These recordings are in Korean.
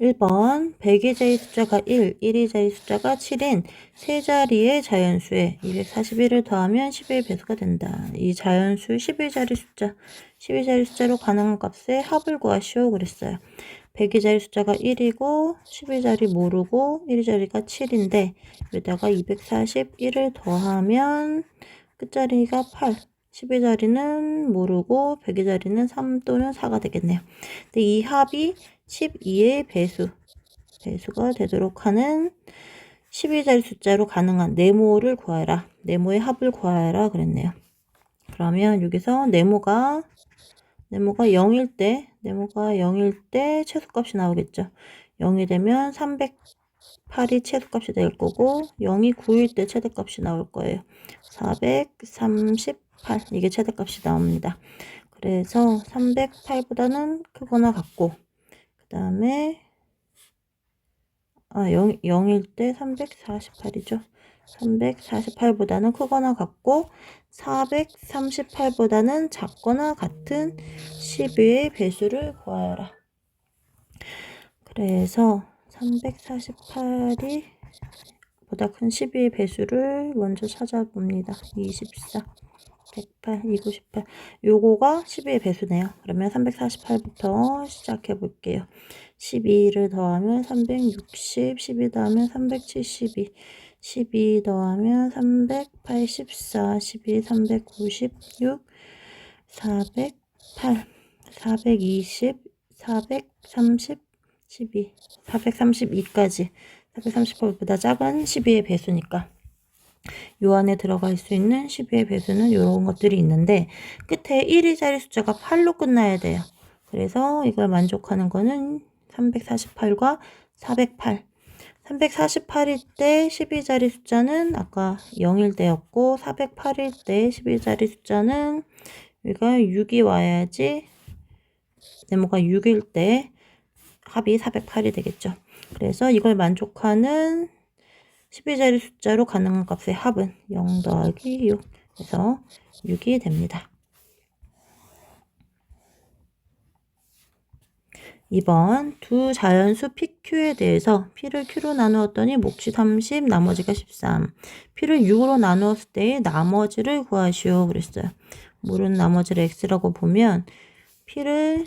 1번 100의 자리 숫자가 1, 1의 자리 숫자가 7인 세 자리의 자연수에 241을 더하면 10의 배수가 된다. 이 자연수 10의 자리 숫자, 10의 자리 숫자로 가능한 값의 합을 구하시오 그랬어요. 100의 자리 숫자가 1이고 10의 자리 모르고 1의 자리가 7인데 여기다가 241을 더하면 끝자리가 8. 10의 자리는 모르고 100의 자리는 3 또는 4가 되겠네요. 근데 이 합이 12의 배수, 배수가 되도록 하는 12자리 숫자로 가능한 네모를 구하라. 네모의 합을 구하라 그랬네요. 그러면 여기서 네모가 네모가 0일 때 네모가 0일 때 최소값이 나오겠죠. 0이 되면 308이 최소값이 될 거고 0이 9일 때 최대값이 나올 거예요. 438 이게 최대값이 나옵니다. 그래서 308보다는 크거나 같고 그 다음에 아 0, 0일 때 348이죠. 348보다는 크거나 같고 438보다는 작거나 같은 12의 배수를 구하여라. 그래서 348이 보다 큰 12의 배수를 먼저 찾아봅니다. 24, 108, 298. 요거가 12의 배수네요. 그러면 348부터 시작해 볼게요. 12를 더하면 360, 12 더하면 372, 12 더하면 384, 12, 396, 408, 420, 430, 12, 432까지. 438보다 작은 12의 배수니까. 요 안에 들어갈 수 있는 12의 배수는 이런 것들이 있는데 끝에 1의 자리 숫자가 8로 끝나야 돼요. 그래서 이걸 만족하는 거는 348과 408 348일 때 12자리 숫자는 아까 0일 때였고 408일 때 12자리 숫자는 여기가 6이 와야지 네모가 6일 때 합이 408이 되겠죠. 그래서 이걸 만족하는 12자리 숫자로 가능한 값의 합은 0 더하기 6 그래서 6이 됩니다. 2번 두 자연수 PQ에 대해서 P를 Q로 나누었더니 몫이 30 나머지가 13 P를 6으로 나누었을 때의 나머지를 구하시오 그랬어요. 모르는 나머지를 X라고 보면 P를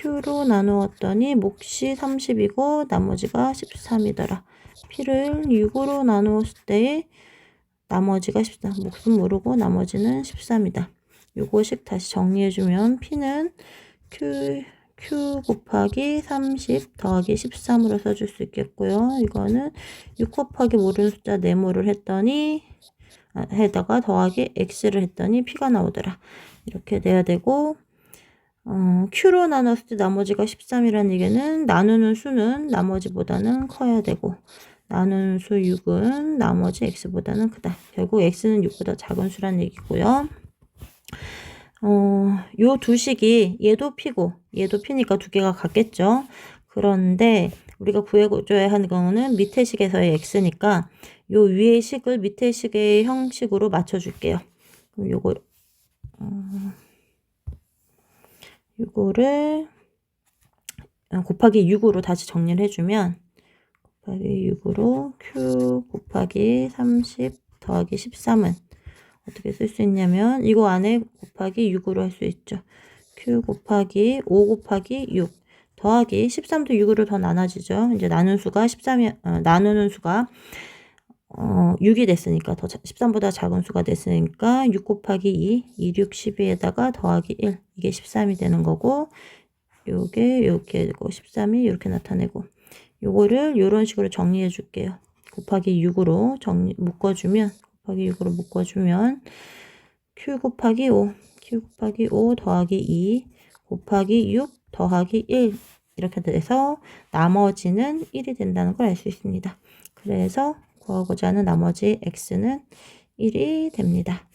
Q로 나누었더니 몫이 30이고 나머지가 13이더라. P를 6으로 나누었을 때의 나머지가 13. 몫은 모르고 나머지는 13이다. 요거식 다시 정리해주면 P는 Q q 곱하기 30 더하기 13으로 써줄 수 있겠고요. 이거는 6 곱하기 모르는 숫자 네모를 했더니 아, 해다가 더하기 x를 했더니 p가 나오더라. 이렇게 돼야 되고 어, q로 나눴을 때 나머지가 13이라는 얘기는 나누는 수는 나머지보다는 커야 되고 나누는 수 6은 나머지 x보다는 크다. 결국 x는 6보다 작은 수란 얘기고요. 어, 요 두 식이 얘도 피고 얘도 피니까 두 개가 같겠죠. 그런데 우리가 구해줘야 하는 경우는 밑에 식에서의 x니까 요 위의 식을 밑에 식의 형식으로 맞춰줄게요. 그럼 요거 어, 요거를 곱하기 6으로 다시 정리를 해주면 곱하기 6으로 q 곱하기 30 더하기 13은 어떻게 쓸 수 있냐면 이거 안에 곱하기 6으로 할 수 있죠. q 곱하기 5 곱하기 6 더하기 13도 6으로 더 나눠지죠. 이제 나눈 수가 13이 어, 나누는 수가 어, 6이 됐으니까 더 13보다 작은 수가 됐으니까 6 곱하기 2, 2, 6, 12에다가 더하기 1 이게 13이 되는 거고 요게 이렇게 되고 13이 이렇게 나타내고 요거를 이런 식으로 정리해 줄게요. 곱하기 6으로 정리 묶어주면 곱하기 6으로 묶어주면 q 곱하기 5, q 곱하기 5 더하기 2 곱하기 6 더하기 1 이렇게 돼서 나머지는 1이 된다는 걸 알 수 있습니다. 그래서 구하고자 하는 나머지 x는 1이 됩니다.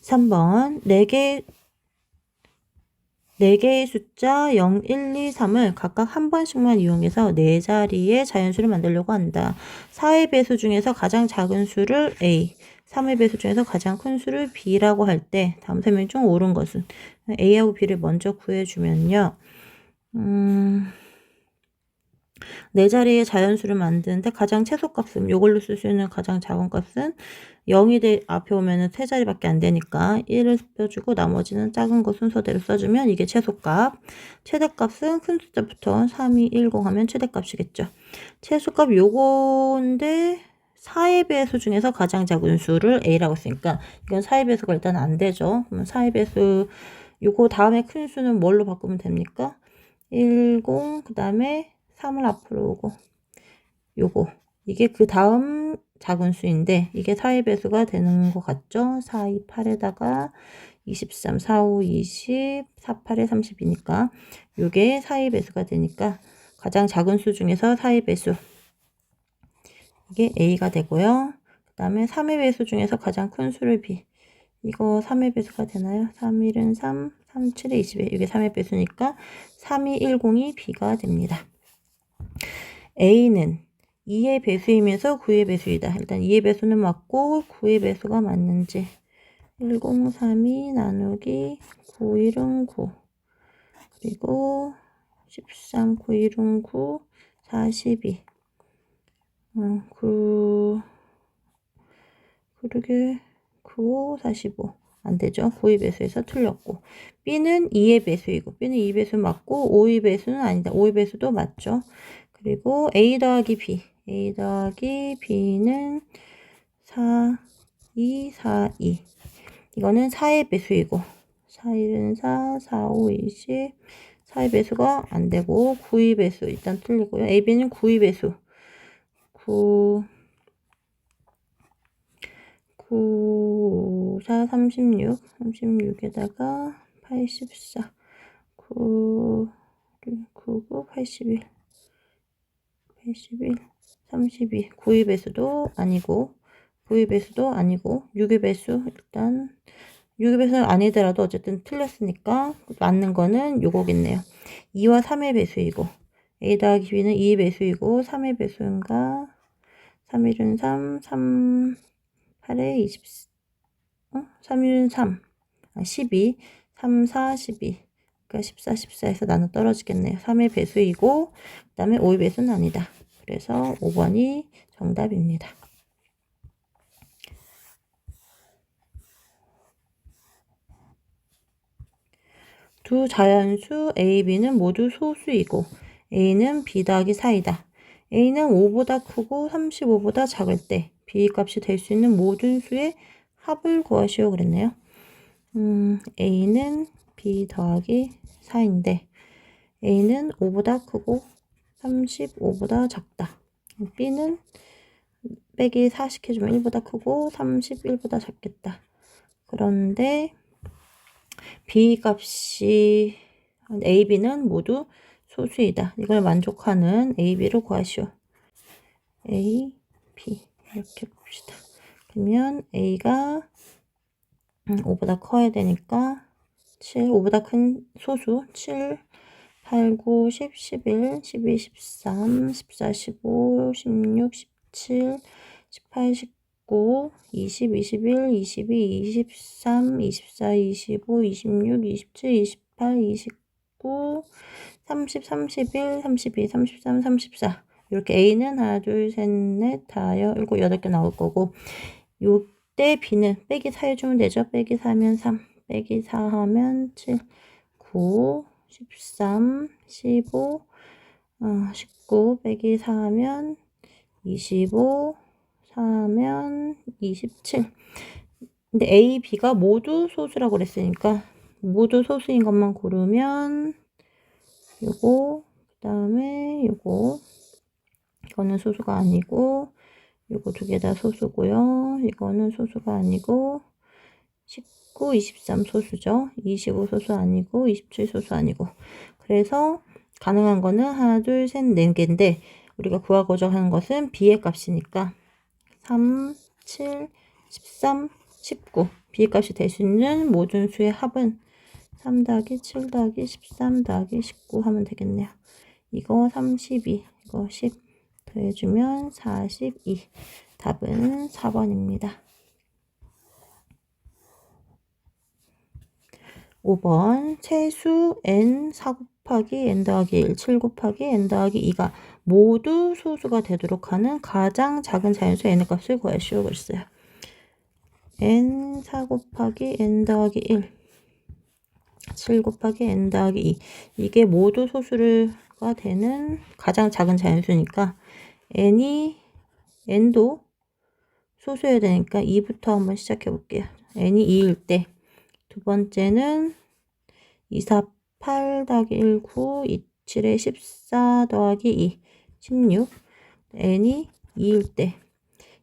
3번 4개 4개의 숫자 0, 1, 2, 3을 각각 한 번씩만 이용해서 4자리의 자연수를 만들려고 한다. 4의 배수 중에서 가장 작은 수를 A, 3의 배수 중에서 가장 큰 수를 B라고 할 때 다음 설명 중 옳은 것은 A하고 B를 먼저 구해주면요. 음, 네 자리의 자연수를 만드는데 가장 최소값은 이걸로 쓸 수 있는 가장 작은 값은 0이 돼 앞에 오면은 세 자리밖에 안 되니까 1을 써주고 나머지는 작은 거 순서대로 써주면 이게 최소값. 최대값은 큰 숫자부터 3, 2, 1, 0 하면 최대값이겠죠. 최소값 요건데 4의 배수 중에서 가장 작은 수를 A라고 쓰니까 이건 4의 배수가 일단 안 되죠. 그러면 4의 배수 요거 다음에 큰 수는 뭘로 바꾸면 됩니까? 1, 0, 그 다음에 3을 앞으로 오고 요거 이게 그 다음 작은 수인데 이게 4의 배수가 되는 것 같죠? 4, 2, 8에다가 23, 4, 5, 20, 4, 8에 30이니까 요게 4의 배수가 되니까 가장 작은 수 중에서 4의 배수 이게 A가 되고요. 그 다음에 3의 배수 중에서 가장 큰 수를 B 이거 3의 배수가 되나요? 3, 1은 3, 3, 7에 20에 이게 3의 배수니까 3, 2, 1, 0이 B가 됩니다. A는 2의 배수이면서 9의 배수이다. 일단 2의 배수는 맞고 9의 배수가 맞는지 1032 나누기 91은 9 그리고 13 91은 9 42 어, 9 그러게 9 45 안 되죠. 9의 배수에서 틀렸고 B는 2의 배수이고 B는 2 배수 맞고 5의 배수는 아니다. 5의 배수도 맞죠. 그리고 A 더하기 B. A 더하기 B는 4 2 4 2 이거는 4의 배수이고 4 1은 4 4 5 20 4의 배수가 안 되고 9의 배수 일단 틀리고요. A, B는 9의 배수. 9 9, 4, 36, 36에다가 84, 9, 9, 9, 81, 81, 32, 9의 배수도 아니고, 9의 배수도 아니고, 6의 배수, 일단, 6의 배수는 아니더라도 어쨌든 틀렸으니까, 맞는 거는 요거겠네요. 2와 3의 배수이고, A 더하기 B는 2의 배수이고, 3의 배수인가? 3, 1은 3, 3, 8에 20, 어? 3일은 3, 아, 12, 3, 4, 12. 그러니까 14, 14에서 나눠 떨어지겠네요. 3의 배수이고, 그 다음에 5의 배수는 아니다. 그래서 5번이 정답입니다. 두 자연수 A, B는 모두 소수이고 A는 B 더하기 4이다. A는 5보다 크고 35보다 작을 때 B 값이 될 수 있는 모든 수의 합을 구하시오 그랬네요. 음, A는 B 더하기 4인데 A는 5보다 크고 35보다 작다. B는 빼기 4 시켜주면 1보다 크고 31보다 작겠다. 그런데 B 값이 A, B는 모두 소수이다. 이걸 만족하는 A, B를 구하시오. A, B 이렇게 봅시다. 그러면 A가 5보다 커야 되니까 7, 5보다 큰 소수 7, 8, 9, 10, 11, 12, 13, 14, 15, 16, 17, 18, 19, 20, 21, 22, 23, 24, 25, 26, 27, 28, 29, 30, 31, 32, 33, 34 이렇게 A는 하나, 둘, 셋, 넷, 다여, 일곱, 여덟 개 나올 거고 요때 B는 빼기 4 해주면 되죠. 빼기 4하면 3, 빼기 4 하면 7, 9, 13, 15, 어, 19, 빼기 4 하면 25, 4 하면 27. 근데 A, B가 모두 소수라고 그랬으니까 모두 소수인 것만 고르면 요거 그 다음에 요거 이거는 소수가 아니고 요거 두 개 다 소수고요. 이거는 소수가 아니고 19, 23 소수죠. 25 소수 아니고 27 소수 아니고 그래서 가능한 거는 하나, 둘, 셋, 네 개인데 우리가 구하고자 하는 것은 b의 값이니까 3, 7, 13, 19 b의 값이 될 수 있는 모든 수의 합은 3 더하기 7 더하기 13 더하기 19 하면 되겠네요. 이거 32, 이거 10 더해주면 42. 답은 4번입니다. 5번 최수 n 4 곱하기 n 더하기 1, 7 곱하기 n 더하기 2가 모두 소수가 되도록 하는 가장 작은 자연수 n의 값을 구하시오 그랬어요. n 4 곱하기 n 더하기 1, 7 곱하기 n 더하기 2 이게 모두 소수가 되는 가장 작은 자연수니까 n이 n도 소수여야 되니까 2부터 한번 시작해 볼게요. n이 2일 때 두 번째는 2, 4, 8 더하기 1, 9, 2, 7에 14 더하기 2, 16 n이 2일 때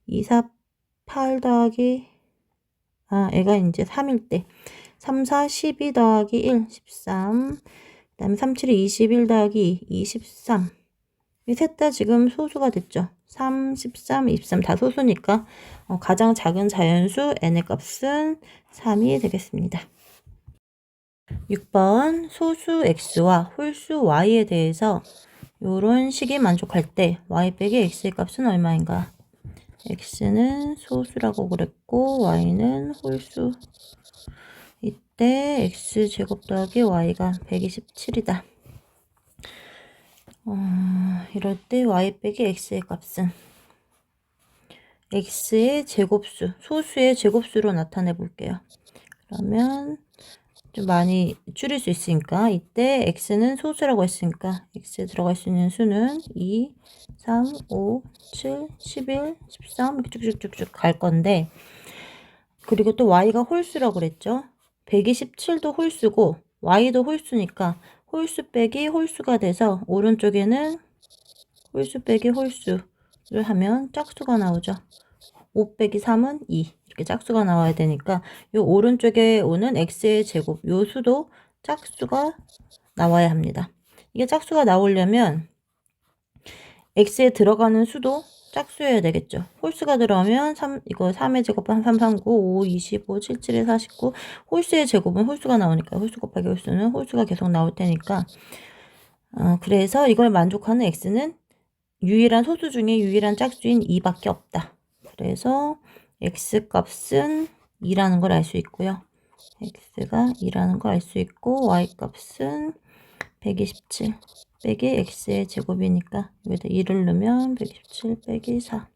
2, 4, 8 더하기 아 애가 이제 3일 때 3, 4, 12 더하기 1, 13 그 다음에 3, 7에 21 더하기 2, 23 이 셋 다 지금 소수가 됐죠. 3, 13, 23 다 소수니까 어, 가장 작은 자연수 n의 값은 3이 되겠습니다. 6번 소수 x와 홀수 y에 대해서 이런 식이 만족할 때 y 빼기 x의 값은 얼마인가? x는 소수라고 그랬고 y는 홀수 이때 x제곱 더하기 y가 127이다. 어, 이럴 때 y 빼기 x의 값은 x의 제곱수, 소수의 제곱수로 나타내 볼게요. 그러면 좀 많이 줄일 수 있으니까 이때 x는 소수라고 했으니까 x에 들어갈 수 있는 수는 2, 3, 5, 7, 11, 13 이렇게 쭉쭉쭉쭉 갈 건데 그리고 또 y가 홀수라고 그랬죠. 127도 홀수고 y도 홀수니까 홀수 빼기 홀수가 돼서 오른쪽에는 홀수 빼기 홀수를 하면 짝수가 나오죠. 5 빼기 3은 2 이렇게 짝수가 나와야 되니까 이 오른쪽에 오는 x의 제곱 요 수도 짝수가 나와야 합니다. 이게 짝수가 나오려면 x에 들어가는 수도 짝수여야 되겠죠. 홀수가 들어가면 3, 이거 3의 제곱은 3, 3, 9, 5, 25, 7, 7에 49. 홀수의 제곱은 홀수가 나오니까 홀수 곱하기 홀수는 홀수가 계속 나올 테니까 어, 그래서 이걸 만족하는 x는 유일한 소수 중에 유일한 짝수인 2밖에 없다. 그래서 x 값은 2라는 걸 알 수 있고요. x가 2라는 걸 알 수 있고 y 값은 127 빼기 x의 제곱이니까 여기다 2를 넣으면 127 빼기 4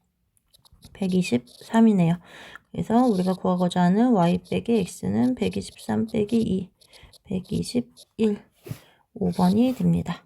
123이네요. 그래서 우리가 구하고자 하는 y 빼기 x는 123 빼기 2 121 5번이 됩니다.